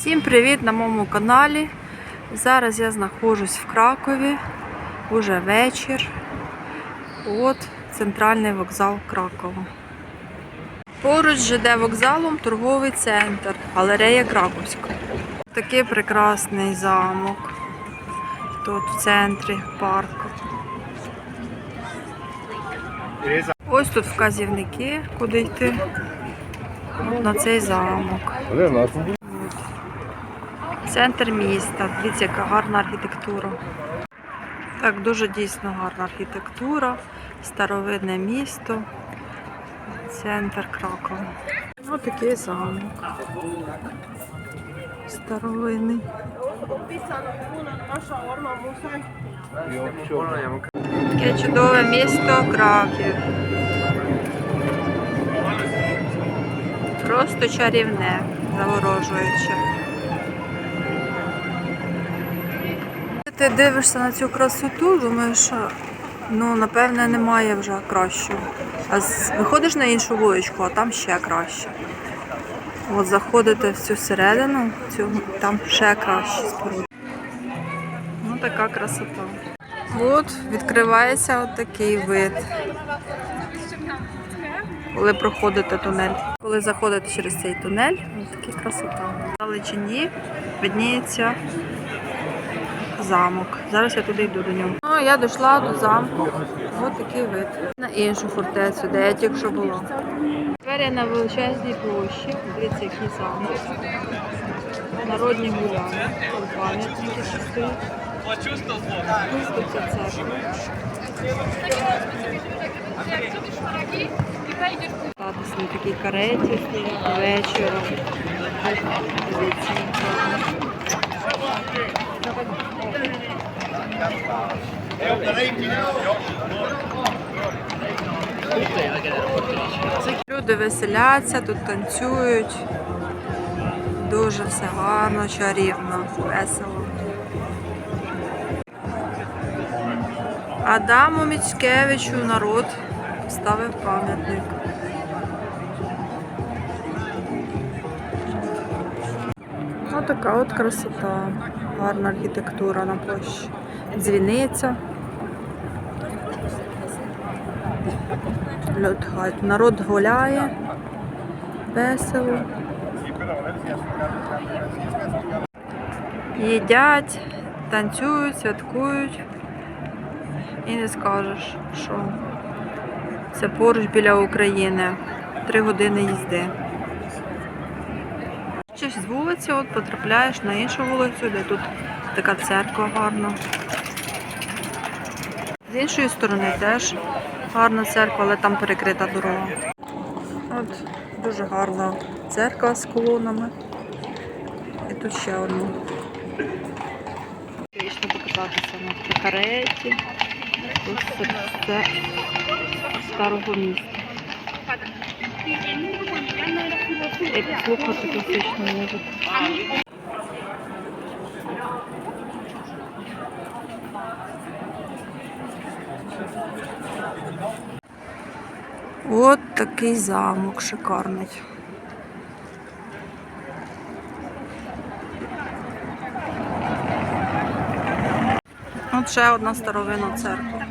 Всім привіт на моєму каналі. Зараз я знаходжусь в Кракові. Уже вечір. От центральний вокзал Кракова. Поруч з ЖД вокзалом торговий центр, галерея Краковська. Такий прекрасний замок. Тут в центрі парку. Ось тут вказівники, куди йти. На цей замок. Центр міста. Дивіться, яка гарна архітектура. Так, дуже дійсно гарна архітектура, старовинне місто, центр Кракова. Ось такий замок. Старовинний. Таке чудове місто Краків. Просто чарівне, заворожуюче. Ти дивишся на цю красоту, думаєш, ну, напевне, немає вже кращого. А виходиш на іншу вуличку, а там ще краще. От заходите в цю середину, цю, там ще краще споруди. Ну, така красота. От відкривається от такий вид. Коли проходите тунель. Коли заходите через цей тунель, така красота. В далечині видніється замок. Зараз я туди йду до нього. Ну, я дійшла до замку. Ось такий вид. На іншу фортецю, де я тільки що була. Тепер я на величезній площі. Дивіться, який замок. Народні гуляни. Пам'ятники стоять. Тут ця церква. Татус на такій кареті вечором. Дивіться. Люди веселяться, тут танцюють. Дуже все гарно, чарівно, весело. Адаму Міцкевичу народ ставив пам'ятник. Така от красота. Гарна архітектура на площі. Дзвіниця. Народ гуляє. Весело. Їдять, танцюють, святкують. І не скажеш, що це поруч біля України. Три години їзди. З вулиці от потрапляєш на іншу вулицю, де тут така церква гарна. З іншої сторони теж гарна церква, але там перекрита дорога. От дуже гарна церква з колонами. І тут ще одна. Вийшли покататися на кареті. Тут серце старого міста. І послухати класичну музику. От такий замок шикарний. От ще одна старовинна церква.